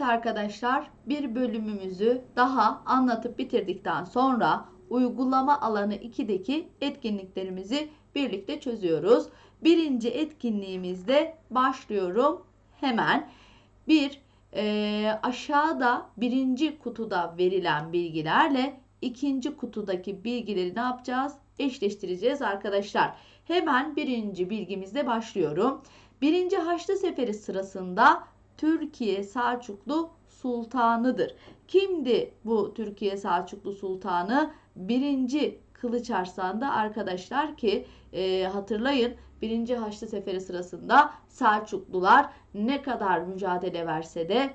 Evet arkadaşlar bir bölümümüzü daha anlatıp bitirdikten sonra uygulama alanı 2'deki etkinliklerimizi birlikte çözüyoruz. Birinci etkinliğimizde başlıyorum hemen. Bir e, aşağıda birinci kutuda verilen bilgilerle ikinci kutudaki bilgileri ne yapacağız? Eşleştireceğiz arkadaşlar. Hemen birinci bilgimizle başlıyorum. Birinci Haçlı Seferi sırasında Türkiye Selçuklu Sultanıdır. Kimdi bu Türkiye Selçuklu Sultanı? Birinci Kılıç Arslan'da arkadaşlar ki e, hatırlayın birinci Haçlı Seferi sırasında Selçuklular ne kadar mücadele verse de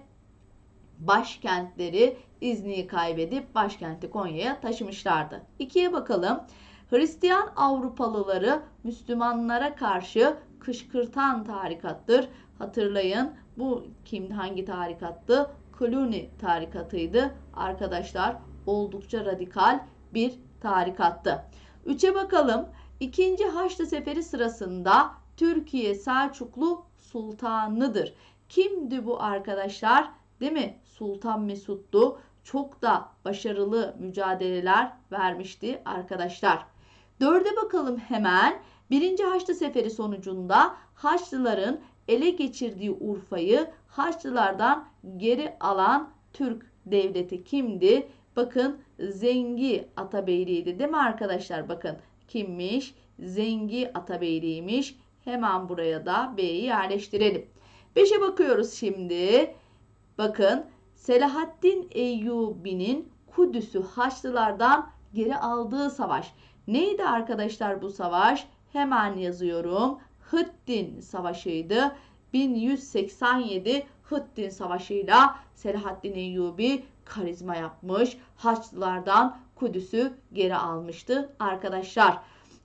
başkentleri İzni'yi kaybedip başkenti Konya'ya taşımışlardı. İkiye bakalım. Hristiyan Avrupalıları Müslümanlara karşı kışkırtan tarikattır. Hatırlayın bu kim hangi tarikattı? Cluny tarikatıydı. Arkadaşlar oldukça radikal bir tarikattı. Üçe bakalım. İkinci Haçlı Seferi sırasında Türkiye Selçuklu Sultanıdır. Kimdi bu arkadaşlar? Değil mi? Sultan Mesut'tu. Çok da başarılı mücadeleler vermişti arkadaşlar. Dörde bakalım hemen. Birinci Haçlı Seferi sonucunda Haçlıların ele geçirdiği Urfa'yı Haçlılardan geri alan Türk devleti kimdi? Bakın Zengi Atabeyliğiydi değil mi arkadaşlar? Bakın kimmiş? Zengi Atabeyliğiymiş. Hemen buraya da B'yi yerleştirelim. 5'e bakıyoruz şimdi. Bakın Selahaddin Eyyubi'nin Kudüs'ü Haçlılardan geri aldığı savaş. Neydi arkadaşlar bu savaş? Hemen yazıyorum. Hıttin Savaşı'ydı. 1187 Hıttin Savaşı'yla Selahaddin Eyyubi karizma yapmış. Haçlılardan Kudüs'ü geri almıştı arkadaşlar.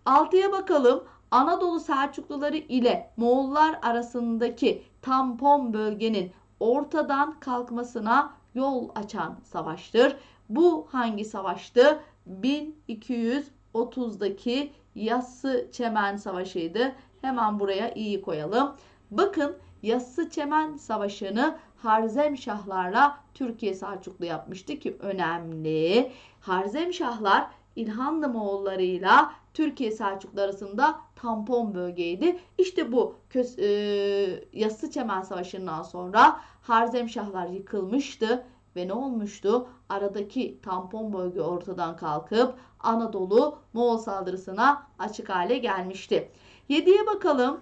Altıya bakalım. Anadolu Selçukluları ile Moğollar arasındaki tampon bölgenin ortadan kalkmasına yol açan savaştır. Bu hangi savaştı? 1230'daki Yassı Çemen Savaşı'ydı. Hemen buraya iyi koyalım. Bakın Yassı Çemen Savaşı'nı Harzemşahlarla Türkiye Selçuklu yapmıştı ki önemli. Harzemşahlar İlhanlı Moğollarıyla Türkiye Selçuklu arasında tampon bölgeydi. İşte bu Kös e, Yassı Çemen Savaşı'ndan sonra Harzemşahlar yıkılmıştı ve ne olmuştu? Aradaki tampon bölge ortadan kalkıp Anadolu Moğol saldırısına açık hale gelmişti. 7'ye bakalım.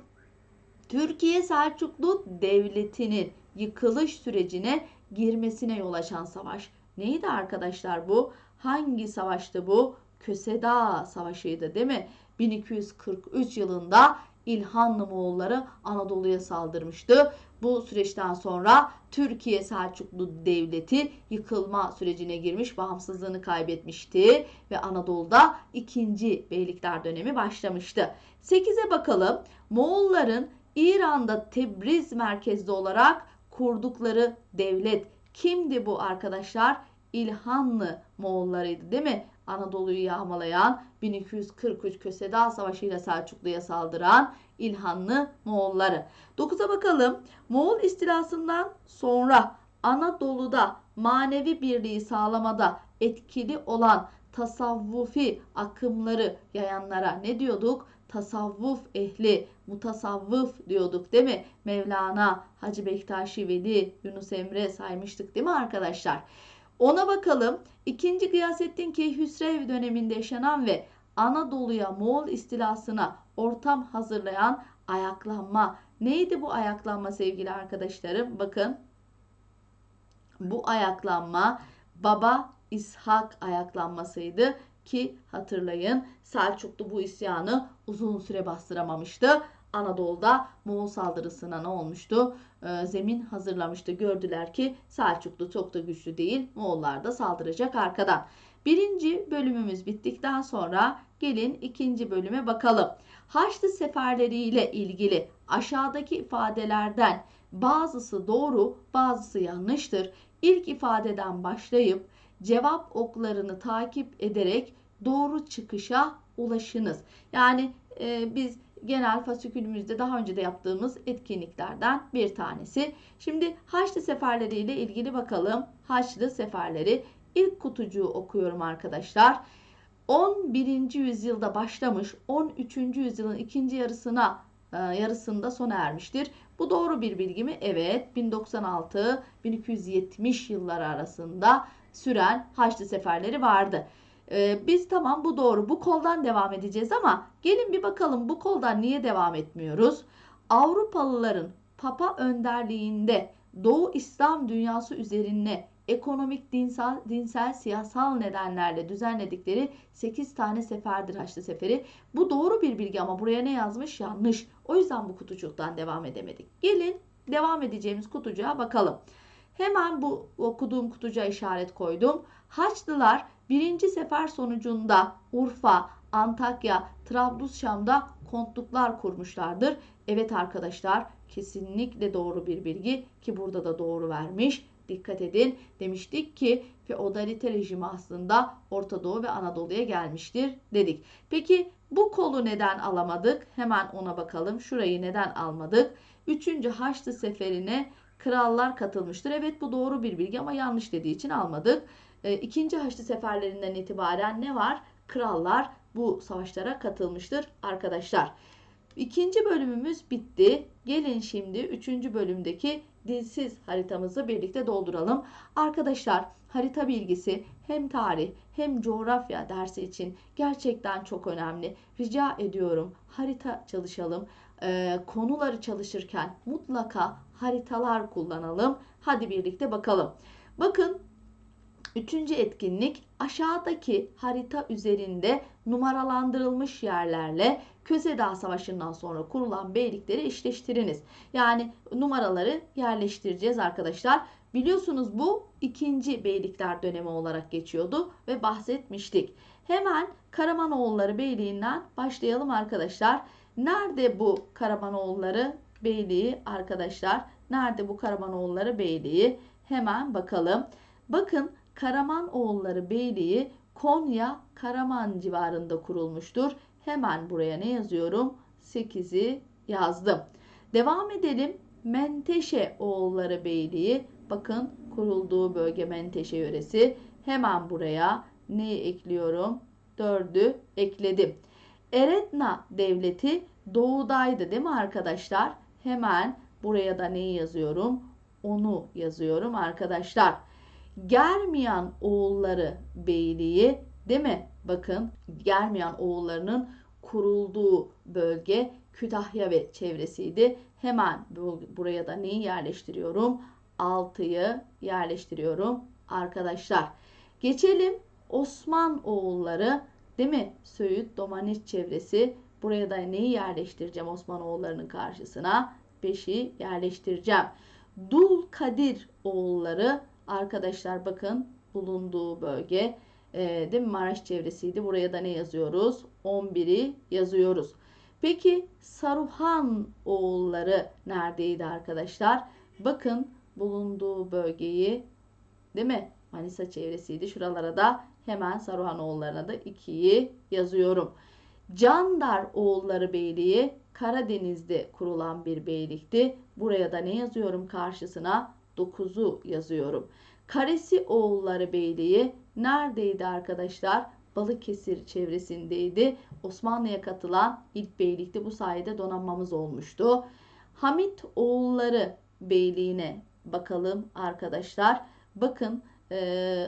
Türkiye Selçuklu Devleti'nin yıkılış sürecine girmesine yol açan savaş. Neydi arkadaşlar bu? Hangi savaştı bu? Köseda Savaşı'ydı değil mi? 1243 yılında İlhanlı Moğolları Anadolu'ya saldırmıştı. Bu süreçten sonra Türkiye Selçuklu Devleti yıkılma sürecine girmiş, bağımsızlığını kaybetmişti ve Anadolu'da 2. Beylikler dönemi başlamıştı. 8'e bakalım. Moğolların İran'da Tebriz merkezli olarak kurdukları devlet kimdi bu arkadaşlar? İlhanlı Moğollarıydı değil mi? Anadolu'yu yağmalayan 1243 Köseda Savaşı ile Selçuklu'ya saldıran İlhanlı Moğolları. 9'a bakalım. Moğol istilasından sonra Anadolu'da manevi birliği sağlamada etkili olan tasavvufi akımları yayanlara ne diyorduk? Tasavvuf ehli, mutasavvıf diyorduk değil mi? Mevlana, Hacı Bektaşi Veli, Yunus Emre saymıştık değil mi arkadaşlar? Ona bakalım. İkinci Gıyasettin Keyhüsrev döneminde yaşanan ve Anadolu'ya Moğol istilasına ortam hazırlayan ayaklanma. Neydi bu ayaklanma sevgili arkadaşlarım? Bakın. Bu ayaklanma Baba İshak ayaklanmasıydı ki hatırlayın Selçuklu bu isyanı uzun süre bastıramamıştı. Anadolu'da Moğol saldırısına ne olmuştu? Ee, zemin hazırlamıştı. Gördüler ki Selçuklu çok da güçlü değil. Moğollar da saldıracak arkadan. Birinci bölümümüz bittikten sonra gelin ikinci bölüme bakalım. Haçlı seferleriyle ilgili aşağıdaki ifadelerden bazısı doğru, bazısı yanlıştır. İlk ifadeden başlayıp cevap oklarını takip ederek doğru çıkışa ulaşınız. Yani e, biz genel fasikülümüzde daha önce de yaptığımız etkinliklerden bir tanesi. Şimdi Haçlı seferleri ile ilgili bakalım. Haçlı seferleri ilk kutucuğu okuyorum arkadaşlar. 11. yüzyılda başlamış 13. yüzyılın ikinci yarısına e, yarısında sona ermiştir. Bu doğru bir bilgi mi? Evet. 1096-1270 yılları arasında süren Haçlı seferleri vardı. Ee, biz tamam bu doğru bu koldan devam edeceğiz ama gelin bir bakalım bu koldan niye devam etmiyoruz? Avrupalıların Papa önderliğinde Doğu İslam dünyası üzerine ekonomik, dinsel, dinsel, siyasal nedenlerle düzenledikleri 8 tane seferdir Haçlı Seferi. Bu doğru bir bilgi ama buraya ne yazmış? Yanlış. O yüzden bu kutucuktan devam edemedik. Gelin devam edeceğimiz kutucuğa bakalım. Hemen bu okuduğum kutucuğa işaret koydum. Haçlılar birinci sefer sonucunda Urfa, Antakya, Trablusşam'da kontluklar kurmuşlardır. Evet arkadaşlar kesinlikle doğru bir bilgi ki burada da doğru vermiş. Dikkat edin demiştik ki feodalite rejimi aslında Orta Doğu ve Anadolu'ya gelmiştir dedik. Peki bu kolu neden alamadık? Hemen ona bakalım. Şurayı neden almadık? Üçüncü Haçlı Seferi'ne krallar katılmıştır. Evet bu doğru bir bilgi ama yanlış dediği için almadık. E, ikinci Haçlı seferlerinden itibaren ne var? Krallar bu savaşlara katılmıştır arkadaşlar. İkinci bölümümüz bitti. Gelin şimdi üçüncü bölümdeki dilsiz haritamızı birlikte dolduralım. Arkadaşlar harita bilgisi hem tarih hem coğrafya dersi için gerçekten çok önemli. Rica ediyorum harita çalışalım. Ee, konuları çalışırken mutlaka haritalar kullanalım. Hadi birlikte bakalım. Bakın Üçüncü etkinlik aşağıdaki harita üzerinde numaralandırılmış yerlerle Köse Dağı Savaşı'ndan sonra kurulan beylikleri eşleştiriniz. Yani numaraları yerleştireceğiz arkadaşlar. Biliyorsunuz bu ikinci beylikler dönemi olarak geçiyordu ve bahsetmiştik. Hemen Karamanoğulları Beyliği'nden başlayalım arkadaşlar. Nerede bu Karamanoğulları Beyliği arkadaşlar? Nerede bu Karamanoğulları Beyliği? Hemen bakalım. Bakın Karamanoğulları Beyliği Konya Karaman civarında kurulmuştur. Hemen buraya ne yazıyorum? 8'i yazdım. Devam edelim. Menteşe oğulları Beyliği bakın kurulduğu bölge Menteşe yöresi. Hemen buraya neyi ekliyorum? 4'ü ekledim. Eretna devleti doğudaydı değil mi arkadaşlar? Hemen buraya da neyi yazıyorum? Onu yazıyorum arkadaşlar. Germiyan oğulları beyliği değil mi? Bakın Germiyan oğullarının kurulduğu bölge Kütahya ve çevresiydi. Hemen buraya da neyi yerleştiriyorum? 6'yı yerleştiriyorum arkadaşlar. Geçelim Osman oğulları değil mi? Söğüt, Domaniç çevresi. Buraya da neyi yerleştireceğim Osman oğullarının karşısına? 5'i yerleştireceğim. Dul Kadir oğulları arkadaşlar bakın bulunduğu bölge e, değil mi? Maraş çevresiydi. Buraya da ne yazıyoruz? 11'i yazıyoruz. Peki Saruhan oğulları neredeydi arkadaşlar? Bakın bulunduğu bölgeyi değil mi? Manisa çevresiydi. Şuralara da hemen Saruhan oğullarına da 2'yi yazıyorum. Candar oğulları beyliği Karadeniz'de kurulan bir beylikti. Buraya da ne yazıyorum karşısına? 9'u yazıyorum. Karesi oğulları beyliği neredeydi arkadaşlar? Balıkesir çevresindeydi. Osmanlı'ya katılan ilk beylikti. Bu sayede donanmamız olmuştu. Hamit oğulları beyliğine bakalım arkadaşlar. Bakın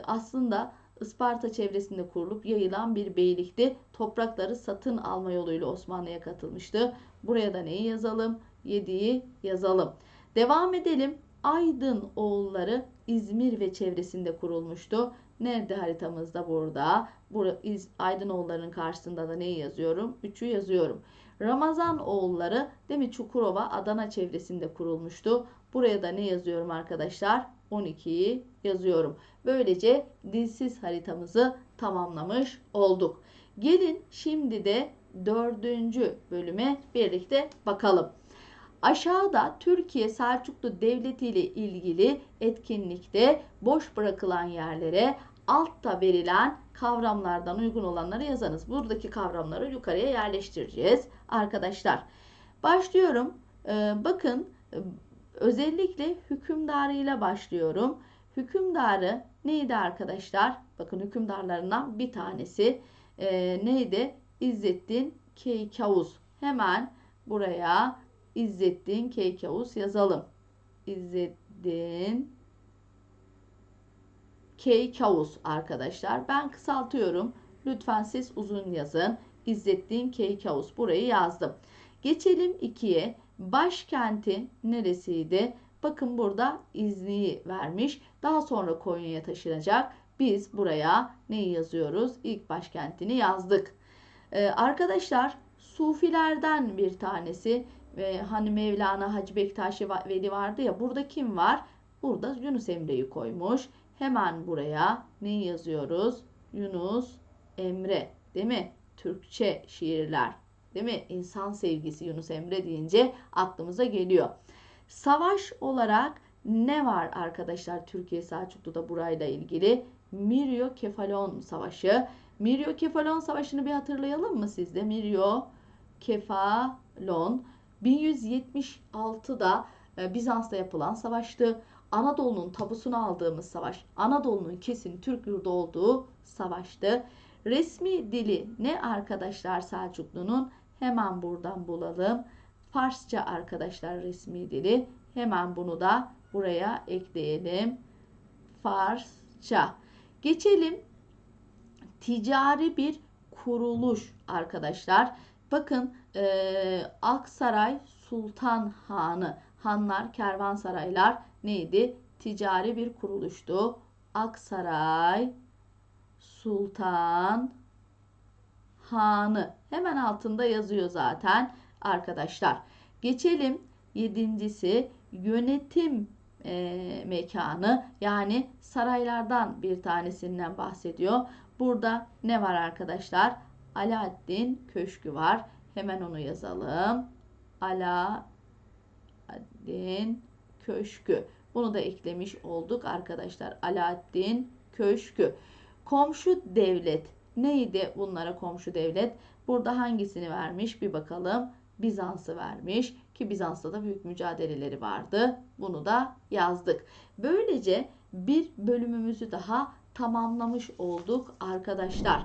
aslında Isparta çevresinde kurulup yayılan bir beylikti. Toprakları satın alma yoluyla Osmanlı'ya katılmıştı. Buraya da neyi yazalım? 7'yi yazalım. Devam edelim. Aydın oğulları İzmir ve çevresinde kurulmuştu. Nerede haritamızda burada? Burada Aydın oğullarının karşısında da neyi yazıyorum? 3'ü yazıyorum. Ramazan oğulları değil mi Çukurova Adana çevresinde kurulmuştu. Buraya da ne yazıyorum arkadaşlar? 12'yi yazıyorum. Böylece dilsiz haritamızı tamamlamış olduk. Gelin şimdi de dördüncü bölüme birlikte bakalım. Aşağıda Türkiye Selçuklu Devleti ile ilgili etkinlikte boş bırakılan yerlere altta verilen kavramlardan uygun olanları yazınız. Buradaki kavramları yukarıya yerleştireceğiz arkadaşlar. Başlıyorum. Ee, bakın e, özellikle hükümdarıyla başlıyorum. Hükümdarı neydi arkadaşlar? Bakın hükümdarlarından bir tanesi e, neydi? İzzettin Keykavus. Hemen buraya İzzettin Keykavus yazalım. İzzettin Keykavus arkadaşlar. Ben kısaltıyorum. Lütfen siz uzun yazın. İzzettin Keykavus. Burayı yazdım. Geçelim 2'ye. Başkenti neresiydi? Bakın burada İzni'yi vermiş. Daha sonra Konya'ya taşınacak. Biz buraya neyi yazıyoruz? İlk başkentini yazdık. Ee, arkadaşlar Sufilerden bir tanesi ve hani Mevlana Hacı Bektaşi Veli vardı ya burada kim var? Burada Yunus Emre'yi koymuş. Hemen buraya neyi yazıyoruz? Yunus Emre değil mi? Türkçe şiirler değil mi? İnsan sevgisi Yunus Emre deyince aklımıza geliyor. Savaş olarak ne var arkadaşlar Türkiye Selçuklu'da burayla ilgili? Miryo Kefalon Savaşı. Miryo Kefalon Savaşı'nı bir hatırlayalım mı sizde? Miryo Kefalon 1176'da e, Bizans'ta yapılan savaştı. Anadolu'nun tabusunu aldığımız savaş. Anadolu'nun kesin Türk yurdu olduğu savaştı. Resmi dili ne arkadaşlar Selçuklu'nun? Hemen buradan bulalım. Farsça arkadaşlar resmi dili. Hemen bunu da buraya ekleyelim. Farsça. Geçelim. Ticari bir kuruluş arkadaşlar. Bakın e, Aksaray Sultan Hanı. Hanlar, kervansaraylar neydi? Ticari bir kuruluştu. Aksaray Sultan Hanı. Hemen altında yazıyor zaten arkadaşlar. Geçelim yedincisi yönetim e, mekanı yani saraylardan bir tanesinden bahsediyor. Burada ne var arkadaşlar? Alaaddin Köşkü var. Hemen onu yazalım. Alaaddin Köşkü. Bunu da eklemiş olduk arkadaşlar. Alaaddin Köşkü. Komşu devlet. Neydi bunlara komşu devlet? Burada hangisini vermiş bir bakalım. Bizans'ı vermiş ki Bizans'ta da büyük mücadeleleri vardı. Bunu da yazdık. Böylece bir bölümümüzü daha tamamlamış olduk arkadaşlar.